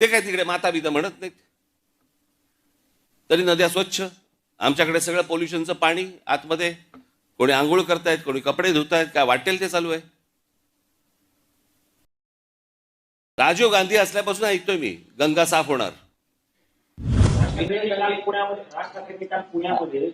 ते काय तिकडे माता बिता म्हणत नाहीत? तरी नद्या स्वच्छ. आमच्याकडे सगळं पोल्युशनचं पाणी आतमध्ये. कोणी आंघोळ करतायत कोणी कपडे धुतायत काय वाटेल ते चालू आहे. राजीव गांधी असल्यापासून ऐकतोय मी गंगा साफ होणार. राज ठाकरेंनी काल पुण्यामध्ये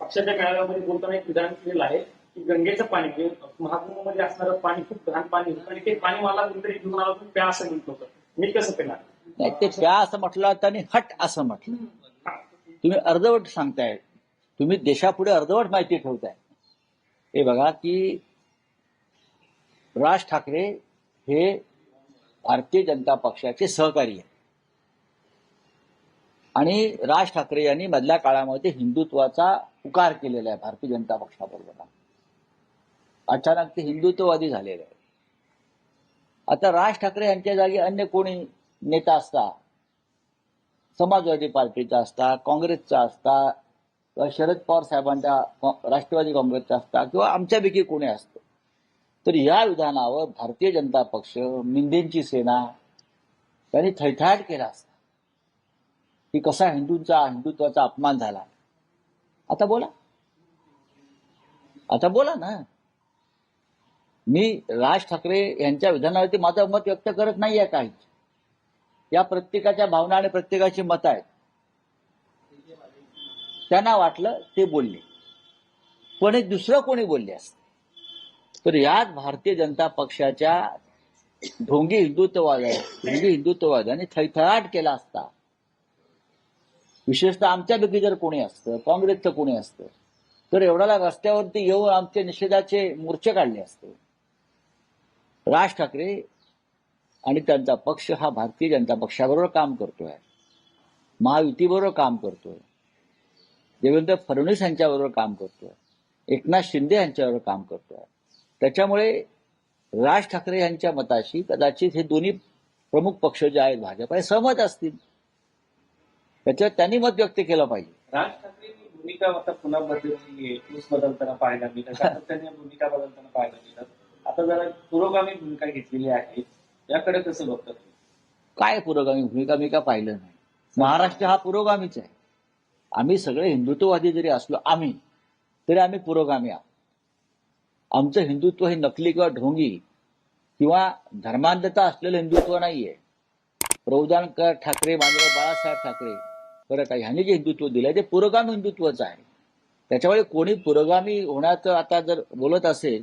पक्षाच्या कार्यालयामध्ये बोलताना एक विधान केलेलं आहे की गंगेचं पाणी म्हणजे महाकुंभमध्ये असणारं पाणी खूप घाण पाणी होतं आणि ते पाणी मला कोणतरी घेऊन आलं तुम्ही प्या म्हणत होतं. मी कसं पेणार? नाही ते प्या असं म्हटलं आणि हट असं म्हटलं. तुम्ही अर्धवट सांगताय. तुम्ही देशापुढे अर्धवट माहिती ठेवताय. हे बघा की राज ठाकरे हे भारतीय जनता पक्षाचे सहकारी आहे आणि राज ठाकरे यांनी मधल्या काळामध्ये हिंदुत्वाचा पुकार केलेला आहे भारतीय जनता पक्षाबरोबर. अचानक ते हिंदुत्ववादी झालेले आहे आता राज ठाकरे यांच्या जागी अन्य कोणी नेता असता? समाजवादी पार्टीचा असता काँग्रेसचा असता किंवा शरद पवार साहेबांच्या राष्ट्रवादी काँग्रेसचा असता किंवा आमच्यापैकी कोणी असतं? तर या विधानावर भारतीय जनता पक्ष मिंदेंची सेना त्यांनी थैथाट केला असता. की कसा हिंदूंचा हिंदुत्वाचा अपमान झाला? आता बोला. आता बोला ना. मी राज ठाकरे यांच्या विधानावरती माझं मत व्यक्त करत नाहीये काहीच या प्रत्येकाच्या भावना आणि प्रत्येकाची मत आहेत. त्यांना वाटलं ते बोलले. पण एक दुसरं कोणी बोलले असते. तर यात भारतीय जनता पक्षाच्या ढोंगी हिंदुत्ववाद ढोंगी हिंदुत्ववादाने थैथळाट केला असता. विशेषतः आमच्यापैकी जर कोणी असतं काँग्रेसचं कोणी असतं तर एवढ्याला रस्त्यावरती येऊन आमचे निषेधाचे मोर्चे काढले असते. राज ठाकरे आणि त्यांचा पक्ष हा भारतीय जनता पक्षाबरोबर काम करतोय. महायुतीबरोबर काम करतोय. देवेंद्र फडणवीस यांच्याबरोबर काम करतोय. एकनाथ शिंदे यांच्याबरोबर काम करतोय. त्याच्यामुळे राज ठाकरे यांच्या मताशी कदाचित हे दोन्ही प्रमुख पक्ष जे आहेत भाजप हे सहमत असतील. त्याच्यावर त्यांनी मत व्यक्त केलं पाहिजे. राज ठाकरेंनी भूमिका आता पुन्हा बदलली आहे. बदलताना पाहायला मिळतात त्यांनी भूमिका बदलताना पाहायला मिळतात. आता जरा पुरोगामी भूमिका घेतलेली आहे. याकडे कसं बघतात काय पुरोगामी भूमिका? मी का पाहिलं नाही. महाराष्ट्र हा पुरोगामीच आहे. आम्ही सगळे हिंदुत्ववादी जरी असलो आम्ही तरी आम्ही पुरोगामी आहोत. आमचं हिंदुत्व हे नकली किंवा ढोंगी किंवा धर्मांधता असलेलं हिंदुत्व नाहीये. प्रौदानकर ठाकरे बांधव बाळासाहेब ठाकरे परत का ह्यांनी जे हिंदुत्व दिलंय ते पुरोगामी हिंदुत्वच आहे. त्याच्यामुळे कोणी पुरोगामी होण्याचं आता जर बोलत असेल